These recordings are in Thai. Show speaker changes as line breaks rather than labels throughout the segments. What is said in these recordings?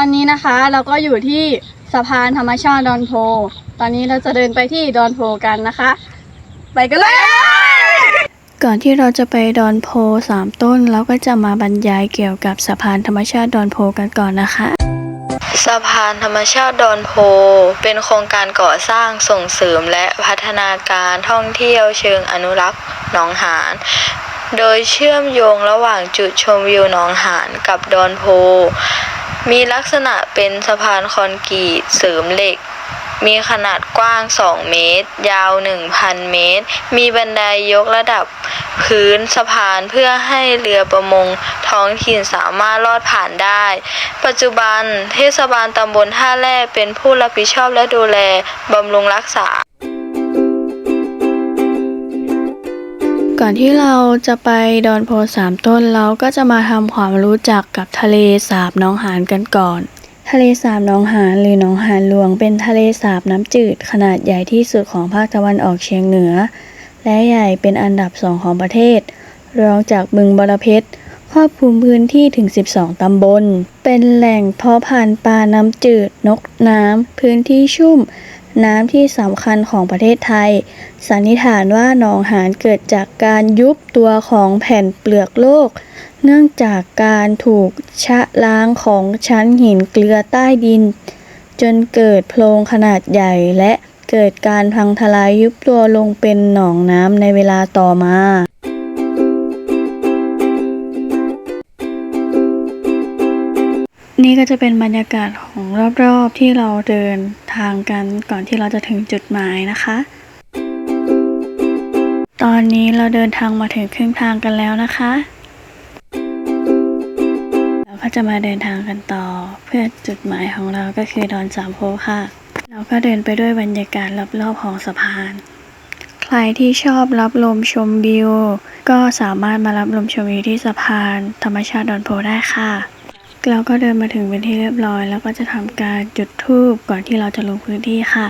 ตอนนี้นะคะเราก็อยู่ที่สะพานธรรมชาติดอนโพ ตอนนี้เราจะเดินไปที่ดอนโพกันนะคะ ไปกันเลย ก่อนที่เราจะไปดอนโพสามต้นเราก็จะมาบรรยายเกี่ยวกับสะพานธรรมชาติดอนโพกันก่อนนะคะ
สะพานธรรมชาติดอนโพ เป็นโครงการก่อสร้างส่งเสริมและพัฒนาการท่องเที่ยวเชิงอนุรักษ์หนองหาน โดยเชื่อมโยงระหว่างจุดชมวิวหนองหานกับดอนโพ มีลักษณะเป็นสะพานคอนกรีตเสริมเหล็ก มีขนาดกว้าง 2 เมตร ยาว 1,000 เมตร มีบันไดยกระดับพื้นสะพานเพื่อให้เรือประมงท้องถิ่นสามารถลอดผ่านได้ ปัจจุบันเทศบาลตำบลท่าแร่เป็นผู้รับผิดชอบและดูแลบำรุงรักษา
อนที่เราจะไปดอนโพสามต้นเราก็จะมาทำความรู้จักกับทะเลสาบน้องหานกันก่อน ทะเลสาบน้องหานหรือหนองหานหลวง เป็นทะเลสาบน้ำจืดขนาดใหญ่ที่สุดของภาคตะวันออกเฉียงเหนือ และใหญ่เป็นอันดับสองของประเทศ รองจากบึงบรเพชรครอบคลุมพื้นที่ถึง 12 ตำบล เป็นแหล่งเพาะพันธุ์ปลาน้ำจืด นกน้ำ พื้นที่ชุ่ม น้ำที่สำคัญของประเทศไทย สันนิษฐานว่าหนองหานเกิดจากการยุบตัวของแผ่นเปลือกโลก เนื่องจากการถูกชะล้างของชั้นหินเกลือใต้ดิน จนเกิดโพรงขนาดใหญ่และเกิดการพังทลายยุบตัวลงเป็นหนองน้ำในเวลาต่อมา นี่ก็จะเป็นบรรยากาศของรอบๆที่เราเดินทางกันก่อนที่เราจะถึงจุดหมายนะคะ ตอนนี้เราเดินทางมาถึงครึ่งทางกันแล้วนะคะเราก็จะมาเดินทางกันต่อเพื่อจุดหมายของเราก็คือดอนสามโพค่ะ เราก็เดินไปด้วยบรรยากาศรอบๆของสะพาน ใครที่ชอบรับลมชมวิว ก็สามารถมารับลมชมวิวที่สะพานธรรมชาติดอนโพได้ค่ะ เราก็เดินมาถึงเป็นที่เรียบร้อย แล้วก็จะทำการจุดธูปก่อนที่เราจะลงพื้นที่ค่ะ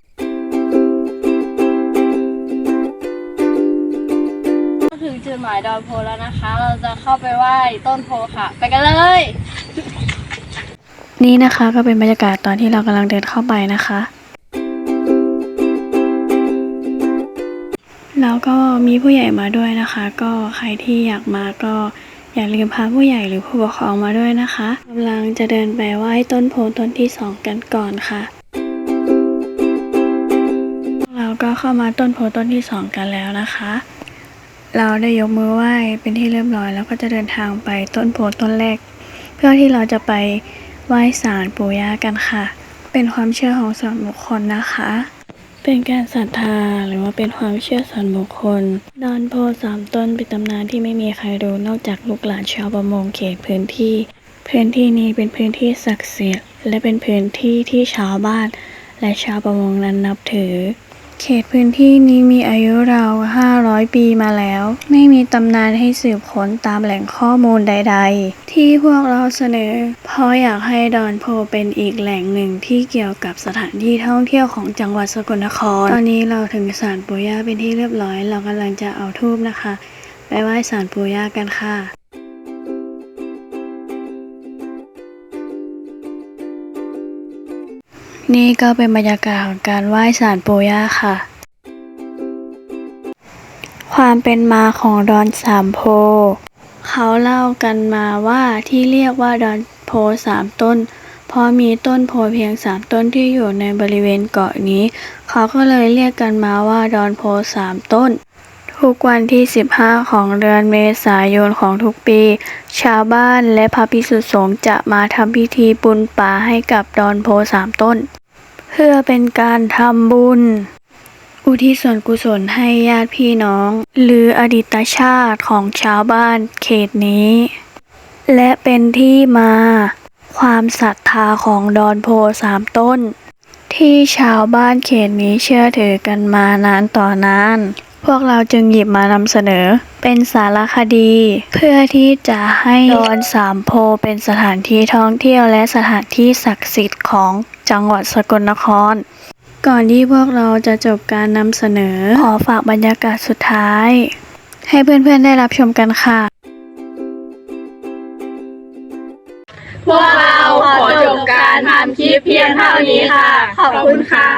ก็ถึงจุดหมายดอนโพแล้วนะคะ เราจะเข้าไปไหว้ต้นโพค่ะ ไปกันเลย นี่นะคะก็เป็นบรรยากาศตอนที่เรากำลังเดินเข้าไปนะคะแล้วก็มีผู้ใหญ่มาด้วยนะคะ ก็ใครที่อยากมาก็ อย่าลืมพาผู้ใหญ่หรือผู้ปกครองมาด้วยนะคะกำลังจะเดินไปไหว้ต้นโพต้นที่สองกันก่อนค่ะเราก็เข้ามาต้นโพต้นที่สองกันแล้วนะคะ เราได้ยกมือไหว้เป็นที่เรียบร้อยแล้วก็จะเดินทางไปต้นโพต้นแรก เพื่อที่เราจะไปไหว้ศาลปู่ย่ากันค่ะ เป็นความเชื่อของส่วนบุคคลนะคะ เป็นการศรัทธาหรือว่าเป็นความเชื่อส่วนบุคคล ดอนโพสามต้นเป็นตำนานที่ไม่มีใครรู้นอกจากลูกหลานชาวประมงเขตพื้นที่ พื้นที่นี้เป็นพื้นที่ศักดิ์สิทธิ์และเป็นพื้นที่ที่ชาวบ้าน และชาวประมงนั้นนับถือ เขตพื้นที่นี้มีอายุราว 500 ปีมาแล้ว ไม่มีตำนานให้สืบค้นตามแหล่งข้อมูลใด ๆ ที่พวกเราเสนอ เพราะอยากให้ดอนโพเป็นอีกแหล่งหนึ่งที่เกี่ยวกับสถานที่ท่องเที่ยวของจังหวัดสกลนคร ตอนนี้เราถึงศาลปู่ย่าเป็นที่เรียบร้อย เรากำลังจะเอาทูบนะคะ ไปไหว้ศาลปู่ย่ากันค่ะ นี่ก็เป็นบรรยากาศของการไหว้ศาลปู่ย่าค่ะ ความเป็นมาของดอนสามโพ เขาเล่ากันมาว่าที่เรียกว่าดอนโพสามต้น เพราะมีต้นโพเพียงสามต้นที่อยู่ในบริเวณเกาะนี้ เขาก็เลยเรียกกันมาว่าดอนโพสามต้น ทุกวันที่ 15 ของเดือนเมษายนของทุกปี ชาวบ้านและพระภิกษุสงฆ์จะมาทำพิธีบุญป่าให้กับดอนโพสามต้น เพื่อเป็นการทำบุญ อุทิศส่วนกุศลให้ญาติพี่น้อง หรืออดีตชาติของชาวบ้านเขตนี้ และเป็นที่มา ความศรัทธาของดอนโพสามต้น ที่ชาวบ้านเขตนี้เชื่อถือกันมานานต่อนาน พวกเราจึงหยิบมานำเสนอ เป็นสารคดี เพื่อที่จะให้ดอนสามโพเป็นสถานที่ท่องเที่ยวและสถานที่ศักดิ์สิทธิ์ของจังหวัดสกลนคร ก่อนที่พวกเราจะจบการนำเสนอ ขอฝากบรรยากาศสุดท้าย ให้เพื่อนๆได้รับชมกันค่ะ
พวกเราขอจบการทำคลิปเพียงเท่านี้ค่ะ ขอบคุณค่ะ